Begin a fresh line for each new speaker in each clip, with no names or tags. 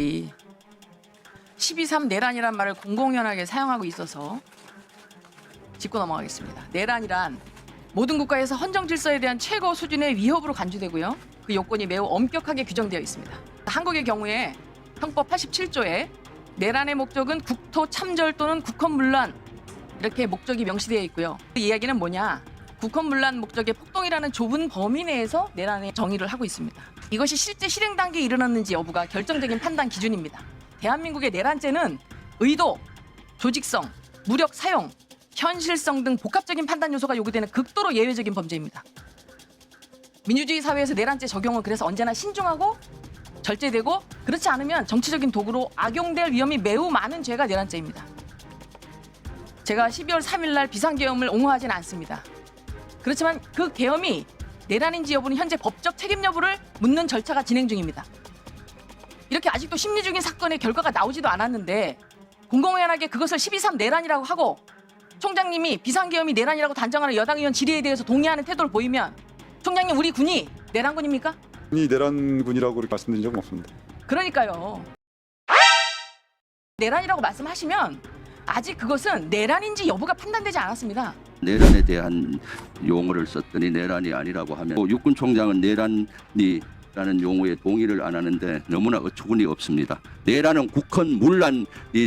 분들이 12.3 내란이란 말을 공공연하게 사용하고 있어서 짚고 넘어가겠습니다. 내란이란 모든 국가에서 헌정 질서에 대한 최고 수준의 위협으로 간주되고요. 그 요건이 매우 엄격하게 규정되어 있습니다. 한국의 경우에 형법 87조에 내란의 목적은 국토 참절 또는 국헌 문란 이렇게 목적이 명시되어 있고요. 그 이야기는 뭐냐? 국헌 문란 목적의 폭동이라는 좁은 범위 내에서 내란의 정의를 하고 있습니다. 이것이 실제 실행 단계에 이르렀는지 여부가 결정적인 판단 기준입니다. 대한민국의 내란죄는 의도, 조직성, 무력 사용, 현실성 등 복합적인 판단 요소가 요구되는 극도로 예외적인 범죄입니다. 민주주의 사회에서 내란죄 적용은 그래서 언제나 신중하고 절제되고 그렇지 않으면 정치적인 도구로 악용될 위험이 매우 많은 죄가 내란죄입니다. 제가 12월 3일 날 비상계엄을 옹호하지는 않습니다. 그렇지만 그 계엄이 내란인지 여부는 현재 법적 책임 여부를 묻는 절차가 진행 중입니다. 이렇게 아직도 심리적인 사건의 결과가 나오지도 않았는데 공공연하게 그것을 12.3 내란이라고 하고 총장님이 비상계엄이 내란이라고 단정하는 여당 의원 질의에 대해서 동의하는 태도를 보이면 총장님 우리 군이 내란군입니까?
이 내란군이라고 그렇게 말씀드린 적은 없습니다.
그러니까요. 내란이라고 말씀하시면 아직 그것은 내란인지 여부가 판단되지 않았습니다.
내란에 대한 용어를 썼더니 내란이 아니라고 하면 또 육군 총장은 내란이라는 용어에 동의를 안 하는데 너무나 어처구니 없습니다. 내란은 국헌 문란이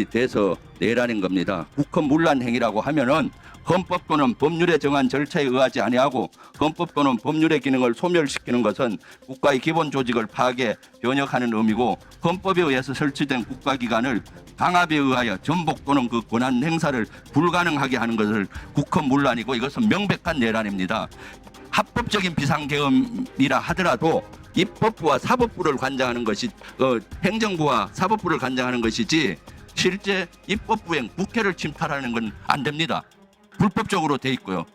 돼서 내란인 겁니다. 국헌 문란 행위라고 하면은 헌법 또는 법률에 정한 절차에 의하지 아니하고 헌법 또는 법률의 기능을 소멸시키는 것은 국가의 기본 조직을 파괴, 변혁하는 의미고 헌법에 의해서 설치된 국가기관을 강압에 의하여 전복 또는 그 권한 행사를 불가능하게 하는 것을 국헌 문란이고 이것은 명백한 내란입니다. 합법적인 비상계엄이라 하더라도 입법부와 사법부를 관장하는 것이 어, 행정부와 사법부를 관장하는 것이지 실제 입법부행 국회를 침탈하는 건 안 됩니다. 불법적으로 돼 있고요.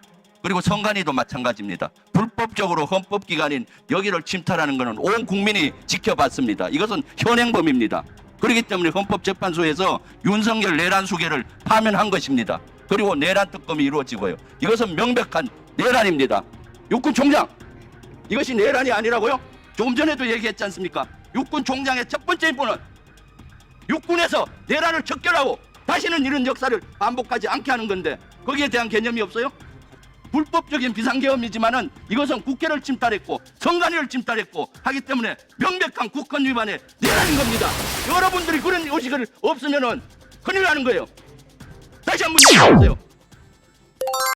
그리고 선관위도 마찬가지입니다. 불법적으로 헌법기관인 여기를 침탈하는 것은 온 국민이 지켜봤습니다. 이것은 현행범입니다. 그렇기 때문에 헌법재판소에서 윤석열 내란 수계를 파면한 것입니다. 그리고 내란 특검이 이루어지고요. 이것은 명백한 내란입니다. 육군 총장 이것이 내란이 아니라고요? 조금 전에도 얘기했지 않습니까? 육군 총장의 첫 번째 임무는 육군에서 내란을 척결하고 다시는 이런 역사를 반복하지 않게 하는 건데 거기에 대한 개념이 없어요? 불법적인 비상계엄이지만은 이것은 국회를 침탈했고 선관위를 침탈했고 하기 때문에 명백한 국헌 위반의 내란인 겁니다. 여러분들이 그런 의식을 없으면은 큰일 나는 거예요. 다시 한번 얘기해 보세요.